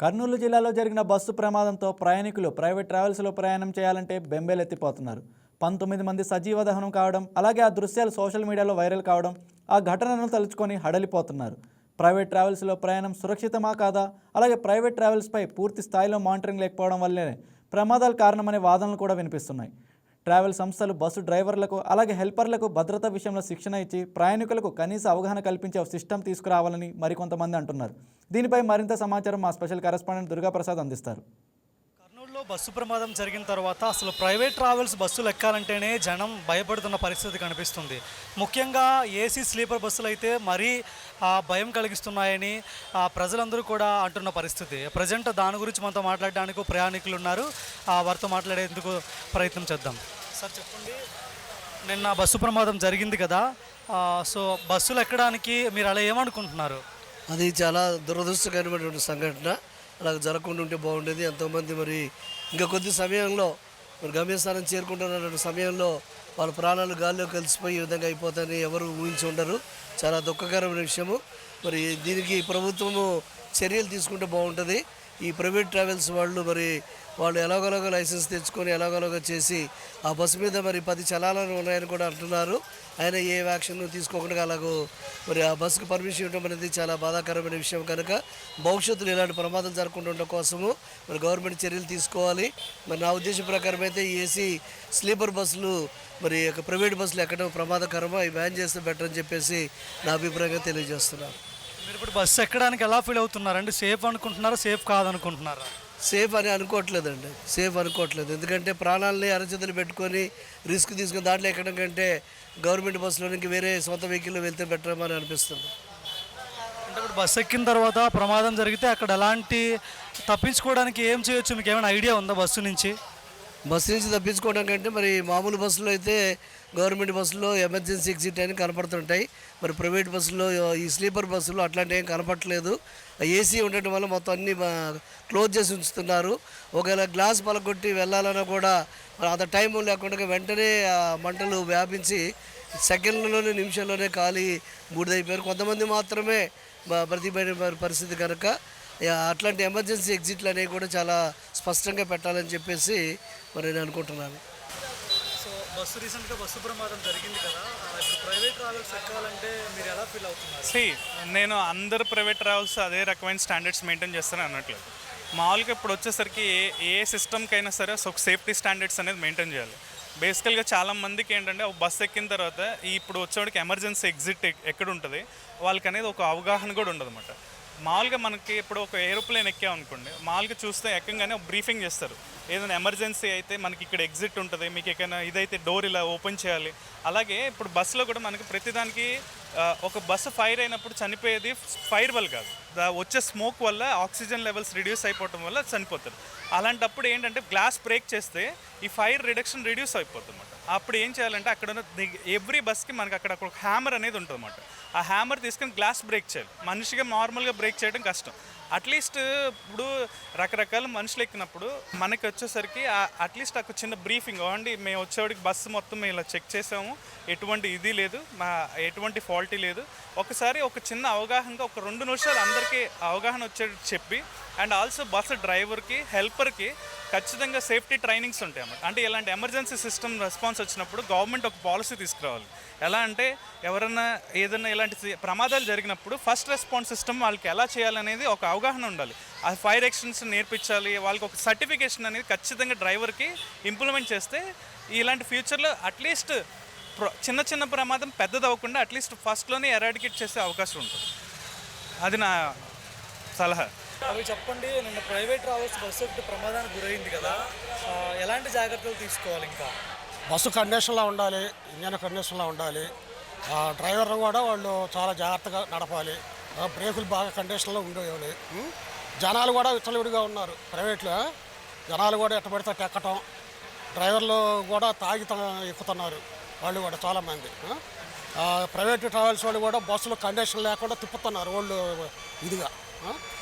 కర్నూలు జిల్లాలో జరిగిన బస్సు ప్రమాదంతో ప్రయాణికులు ప్రైవేట్ ట్రావెల్స్లో ప్రయాణం చేయాలంటే బెంబేలెత్తిపోతున్నారు. పంతొమ్మిది మంది సజీవ దహనం కావడం అలాగే ఆ దృశ్యాలు సోషల్ మీడియాలో వైరల్ కావడం ఆ ఘటనను తలుచుకొని హడలిపోతున్నారు. ప్రైవేట్ ట్రావెల్స్లో ప్రయాణం సురక్షితమా కాదా? అలాగే ప్రైవేట్ ట్రావెల్స్పై పూర్తి స్థాయిలో మానిటరింగ్ లేకపోవడం వల్లనే ప్రమాదాలు కారణమనే వాదనలు కూడా వినిపిస్తున్నాయి. ట్రావెల్ సంస్థలు బస్సు డ్రైవర్లకు అలాగే హెల్పర్లకు భద్రత విషయంలో శిక్షణ ఇచ్చి ప్రయాణికులకు కనీస అవగాహన కల్పించే సిస్టమ్ తీసుకురావాలని మరికొంతమంది అంటున్నారు. దీనిపై మరింత సమాచారం మా స్పెషల్ కరెస్పాండెంట్ దుర్గాప్రసాద్ అందిస్తారు. కర్నూలులో బస్సు ప్రమాదం జరిగిన తర్వాత అసలు ప్రైవేట్ ట్రావెల్స్ బస్సులు ఎక్కాలంటేనే జనం భయపడుతున్న పరిస్థితి కనిపిస్తుంది. ముఖ్యంగా ఏసీ స్లీపర్ బస్సులు అయితే మరీ ఆ, భయం కలిగిస్తున్నాయని ఆ, ప్రజలందరూ కూడా అంటున్న పరిస్థితి. ప్రజెంట్ దాని గురించి మనతో మాట్లాడడానికి ప్రయాణికులు ఉన్నారు. ఆ, వారితో మాట్లాడేందుకు ప్రయత్నం చేద్దాం. సార్ చెప్పండి. నిన్న బస్సు ప్రమాదం జరిగింది కదా. సో బస్సులు ఎక్కడానికి మీరు అలా ఏమనుకుంటున్నారు? అది చాలా దురదృష్టకరమైనటువంటి సంఘటన. అలా జరగకుండా ఉంటే బాగుండేది. ఎంతోమంది మరి ఇంకా కొద్ది సమయంలో మరి గమ్యస్థానం చేరుకుంటున్నటువంటి సమయంలో వాళ్ళ ప్రాణాలు గాల్లో కలిసిపోయి ఈ విధంగా అయిపోతాయని ఎవరు ఊహించి ఉండరు. చాలా దుఃఖకరమైన విషయము. మరి దీనికి ప్రభుత్వము చర్యలు తీసుకుంటే బాగుంటుంది. ఈ ప్రైవేట్ ట్రావెల్స్ వాళ్ళు మరి వాళ్ళు ఎలాగోలాగ లైసెన్స్ తెచ్చుకొని ఎలాగోలాగ చేసి ఆ బస్సు మీద మరి పది చలాలను ఉన్నాయని కూడా అంటున్నారు. ఆయన ఏ యాక్షన్ తీసుకోకుండా అలాగో మరి ఆ బస్సుకు పర్మిషన్ ఇవ్వడం అనేది చాలా బాధాకరమైన విషయం కనుక భవిష్యత్తులో ఇలాంటి ప్రమాదం జరగకుండా ఉండడం కోసము మరి గవర్నమెంట్ చర్యలు తీసుకోవాలి. మరి నా ఉద్దేశం ప్రకారం అయితే ఏసీ స్లీపర్ బస్సులు మరి యొక్క ప్రైవేట్ బస్సులు ఎక్కడం ప్రమాదకరమో అవి బ్యాన్ చేస్తే బెటర్ అని చెప్పేసి నా అభిప్రాయంగా తెలియజేస్తున్నాను. మీరు ఇప్పుడు బస్సు ఎక్కడానికి ఎలా ఫీల్ అవుతున్నారండి? సేఫ్ అనుకుంటున్నారా? సేఫ్ కాదనుకుంటున్నారా? సేఫ్ అని అనుకోవట్లేదండి. సేఫ్ అనుకోవట్లేదు. ఎందుకంటే ప్రాణాలని అరచేతులు పెట్టుకొని రిస్క్ తీసుకుని దాంట్లో ఎక్కడం కంటే గవర్నమెంట్ బస్సులో ఇంక వేరే సొంత వెహికల్లో వెళ్తే బెటర్ అని అనిపిస్తుంది. అంటే ఇప్పుడు బస్సు ఎక్కిన తర్వాత ప్రమాదం జరిగితే అక్కడ ఎలాంటి తప్పించుకోవడానికి ఏం చేయొచ్చు? మీకు ఏమైనా ఐడియా ఉందా బస్సు నుంచి? బస్సు నుంచి తప్పించుకోవడం కంటే మరి మామూలు బస్సులో అయితే గవర్నమెంట్ బస్సులో ఎమర్జెన్సీ ఎగ్జిట్ అని కనపడుతుంటాయి. మరి ప్రైవేట్ బస్సులో ఈ స్లీపర్ బస్సులో అట్లాంటివి ఏం కనపడట్లేదు. ఏసీ ఉండటం వల్ల మొత్తం అన్ని క్లోజ్ చేసి ఉంచుతున్నారు. ఒకవేళ గ్లాస్ పలగొట్టి వెళ్ళాలన్నా కూడా మరి అంత టైం లేకుండా వెంటనే మంటలు వ్యాపించి సెకండ్లలోనే నిమిషంలోనే ఖాళీ బూడిదైపోయారు. కొంతమంది మాత్రమే ప్రతిభ పరిస్థితి కనుక అట్లాంటి ఎమర్జెన్సీ ఎగ్జిట్లు అనేవి కూడా చాలా స్పష్టంగా పెట్టాలని చెప్పేసి మరి నేను అనుకుంటున్నాను. సో బస్సు రీసెంట్గా బస్సు ప్రమాదం జరిగింది కదా ఇప్పుడు ప్రైవేట్ ట్రావెల్స్ ఎక్కాలంటే మీరు ఎలా ఫీల్ అవుతున్నారు? సి నేను అందరు ప్రైవేట్ ట్రావెల్స్ అదే రకమైన స్టాండర్డ్స్ మెయింటైన్ చేస్తాను అనట్లేదు. మామూలుగా ఇప్పుడు వచ్చేసరికి ఏ ఏ సిస్టమ్కైనా సరే సో సేఫ్టీ స్టాండర్డ్స్ అనేది మెయింటైన్ చేయాలి. బేసికల్గా చాలా మందికి ఏంటంటే ఒక బస్ ఎక్కిన తర్వాత ఈ ఇప్పుడు వచ్చేవాడికి ఎమర్జెన్సీ ఎగ్జిట్ ఎక్కడ ఉంటుంది వాళ్ళకి అనేది ఒక అవగాహన కూడా ఉండదు అనమాట మామూలుగా మనకి ఇప్పుడు ఒక ఏరోప్లేన్ ఎక్కాం అనుకోండి మామూలుగా చూస్తే ఎక్కగానే ఒక బ్రీఫింగ్ చేస్తారు. ఏదైనా ఎమర్జెన్సీ అయితే మనకి ఇక్కడ ఎగ్జిట్ ఉంటుంది మీకు ఎక్కడైనా ఇదైతే డోర్ ఇలా ఓపెన్ చేయాలి. అలాగే ఇప్పుడు బస్సులో కూడా మనకి ప్రతిదానికి ఒక బస్సు ఫైర్ అయినప్పుడు చనిపోయేది ఫైర్ వల్ల కాదు. దా- వచ్చే స్మోక్ వల్ల ఆక్సిజన్ లెవెల్స్ రిడ్యూస్ అయిపోవడం వల్ల చనిపోతారు. అలాంటప్పుడు ఏంటంటే గ్లాస్ బ్రేక్ చేస్తే ఈ ఫైర్ రిడక్షన్ రిడ్యూస్ అయిపోతుంది అనమాట అప్పుడు ఏం చేయాలంటే అక్కడ ఉన్న ఎవ్రీ బస్కి మనకి అక్కడ ఒక హ్యామర్ అనేది ఉంటుంది అనమాట ఆ హ్యామర్ తీసుకొని గ్లాస్ బ్రేక్ చేయాలి. మనిషిగా నార్మల్గా బ్రేక్ చేయడం కష్టం. అట్లీస్ట్ ఇప్పుడు రకరకాల మనుషులు ఎక్కినప్పుడు మనకి వచ్చేసరికి అట్లీస్ట్ ఒక చిన్న బ్రీఫింగ్ అండి మేము వచ్చేవాడికి బస్సు మొత్తం మేము ఇలా చెక్ చేసాము. ఎటువంటి ఇది లేదు. మా ఎటువంటి ఫాల్టీ లేదు. ఒకసారి ఒక చిన్న అవగాహనగా ఒక రెండు నిమిషాలు అందరికీ అవగాహన వచ్చేటట్టు చెప్పి అండ్ ఆల్సో బస్సు డ్రైవర్కి హెల్పర్కి ఖచ్చితంగా సేఫ్టీ ట్రైనింగ్స్ ఉంటాయి అన్నమాట. అంటే ఇలాంటి ఎమర్జెన్సీ సిస్టమ్ రెస్పాన్స్ వచ్చినప్పుడు గవర్నమెంట్ ఒక పాలసీ తీసుకురావాలి. ఎలా అంటే ఎవరైనా ఏదైనా ఇలాంటి ప్రమాదాలు జరిగినప్పుడు ఫస్ట్ రెస్పాన్స్ సిస్టమ్ వాళ్ళకి ఎలా చేయాలనేది ఒక అవగాహన ఉండాలి. ఆ ఫైర్ ఎక్షన్స్ నేర్పించాలి వాళ్ళకి ఒక సర్టిఫికేషన్ అనేది ఖచ్చితంగా డ్రైవర్కి ఇంప్లిమెంట్ చేస్తే ఇలాంటి ఫ్యూచర్లో అట్లీస్ట్ చిన్న చిన్న ప్రమాదం పెద్దది అవ్వకుండా అట్లీస్ట్ ఫస్ట్లోనే ఎరాడికేట్ చేసే అవకాశం ఉంటుంది. అది నా సలహా. అవి చెప్పండి నిన్న ప్రైవేట్ ట్రావెల్స్ బస్సు ఒకటి ప్రమాదానికి గురైంది కదా. ఎలాంటి జాగ్రత్తలు తీసుకోవాలి ఇంకా? బస్సు కండిషన్లో ఉండాలి ఇంజన్ కండిషన్లో ఉండాలి. ఆ డ్రైవర్ కూడా వాళ్ళు చాలా జాగ్రత్తగా నడపాలి. బ్రేకులు బాగా కండిషన్లో ఉండేవి. జనాలు కూడా విచ్చలవిడిగా ఉన్నారు ప్రైవేట్లో. జనాలు కూడా ఎట్ట పడితే ఎక్కటం. డ్రైవర్లు కూడా తాగి ఎక్కుతున్నారు వాళ్ళు కూడా చాలామంది. ప్రైవేట్ ట్రావెల్స్ వాళ్ళు కూడా బస్సులు కండిషన్ లేకుండా తిప్పుతున్నారు వాళ్ళు ఇదిగా?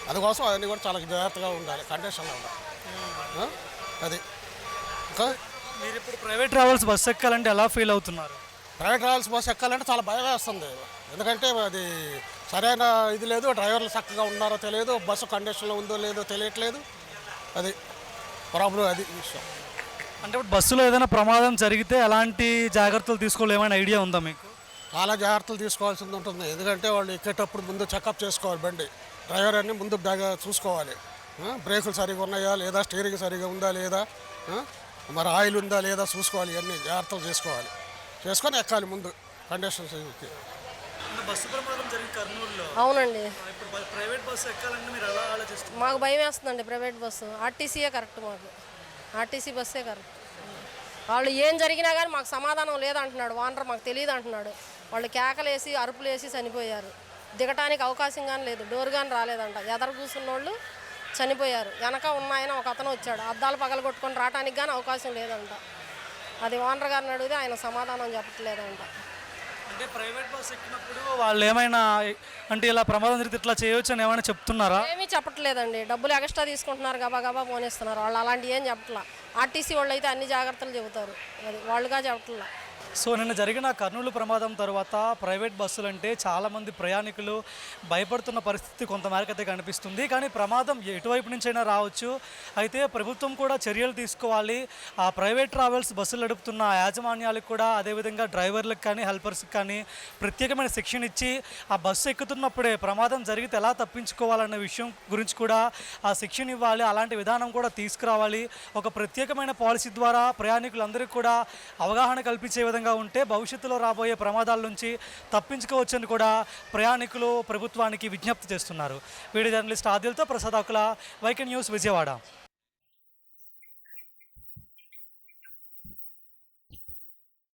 అందుకోసం అవన్నీ కూడా చాలా జాగ్రత్తగా ఉండాలి కండిషన్లో ఉండాలి? అది. ఇంకా? మీరు ఇప్పుడు ప్రైవేట్ ట్రావెల్స్ బస్సు ఎక్కాలంటే ఎలా ఫీల్ అవుతున్నారు? ప్రైవేట్ ట్రావెల్స్ బస్సు ఎక్కాలంటే చాలా భయం వేస్తుంది. ఎందుకంటే అది సరైన ఇది లేదు డ్రైవర్లు చక్కగా ఉన్నారో తెలియదు బస్సు కండిషన్లో ఉందో లేదో తెలియట్లేదు. అది ప్రాబ్లం అది విషయం. అంటే ఇప్పుడు బస్సులో ఏదైనా ప్రమాదం జరిగితే ఎలాంటి జాగ్రత్తలు తీసుకోలేమని ఐడియా ఉందా మీకు? చాలా జాగ్రత్తలు తీసుకోవాల్సింది ఉంటుంది. ఎందుకంటే వాళ్ళు ఎక్కేటప్పుడు ముందు చెకప్ చేసుకోవాలి బండి. డ్రైవర్ అన్ని ముందు బాగా చూసుకోవాలి. ఆ, బ్రేకులు సరిగా ఉన్నాయా లేదా స్టీరింగ్ సరిగా ఉందా లేదా మరి ఆయిల్ ఉందా లేదా చూసుకోవాలి ఇవన్నీ జాగ్రత్తలు చేసుకోవాలి. చేసుకొని ఎక్కాలి ముందు కండిషన్స్ బస్సు ప్రమాదం జరిగిన కర్నూలులో. అవునండి. ఇప్పుడు ప్రైవేట్ బస్సు ఎక్కాలంటే మీరు ఎలా ఆలోచిస్తున్నారు మాకు భయం వేస్తుందండి ప్రైవేట్ బస్సు. ఆర్టీసీయే కరెక్ట్ మాకు. ఆర్టీసీ బస్సే కరెక్ట్. వాళ్ళు ఏం జరిగినా కానీ మాకు సమాధానం లేదంటున్నాడు. వానర్ మాకు తెలియదు అంటున్నాడు. వాళ్ళు కేకలేసి అరుపులు వేసి చనిపోయారు. దిగటానికి అవకాశం కానీ లేదు. డోర్ కానీ రాలేదంట. ఎదర కూర్చున్న వాళ్ళు చనిపోయారు. వెనక ఉన్నాయన ఒక అతను వచ్చాడు. అద్దాలు పగలగొట్టుకొని రావడానికి కానీ అవకాశం లేదంట. అది ఓనర్ గారిని అడిగితే ఆయన సమాధానం చెప్పట్లేదంట. అంటే ప్రైవేట్ బస్సు ఎక్కినప్పుడు వాళ్ళు ఏమైనా అంటే ఇలా ప్రమాదం జరిగితే ఇట్లా చేయొచ్చు అని ఏమైనా చెప్తున్నారా? ఏమీ చెప్పట్లేదండి. డబ్బులు ఎక్స్ట్రా తీసుకుంటున్నారు గబా గబా పోనేస్తున్నారు. వాళ్ళు అలాంటి ఏం చెప్పట్లా. ఆర్టీసీ వాళ్ళు అయితే అన్ని జాగ్రత్తలు చెబుతారు. అది వాళ్ళుగా చెప్పట్లా. సో నిన్న జరిగిన కర్నూలు ప్రమాదం తర్వాత ప్రైవేట్ బస్సులు అంటే చాలామంది ప్రయాణికులు భయపడుతున్న పరిస్థితి కొంతమేరకు అయితే కనిపిస్తుంది. కానీ ప్రమాదం ఎటువైపు నుంచైనా రావచ్చు. అయితే ప్రభుత్వం కూడా చర్యలు తీసుకోవాలి. ఆ ప్రైవేట్ ట్రావెల్స్ బస్సులు నడుపుతున్న యాజమాన్యాలకు కూడా అదేవిధంగా డ్రైవర్లకు కానీ హెల్పర్స్కి కానీ ప్రత్యేకమైన శిక్షణ ఇచ్చి ఆ బస్సు ఎక్కుతున్నప్పుడే ప్రమాదం జరిగితే ఎలా తప్పించుకోవాలన్న విషయం గురించి కూడా ఆ శిక్షణ ఇవ్వాలి. అలాంటి విధానం కూడా తీసుకురావాలి. ఒక ప్రత్యేకమైన పాలసీ ద్వారా ప్రయాణికులందరికీ కూడా అవగాహన కల్పించే విధంగా ఉంటే భవిష్యత్తులో రాబోయే ప్రమాదాల నుంచి తప్పించుకోవచ్చని కూడా ప్రయాణికులు ప్రభుత్వానికి విజ్ఞప్తి చేస్తున్నారు. వీడియో జర్నలిస్ట్ ఆదిల్తో ప్రసాద్ ఆకుల న్యూస్ విజయవాడ.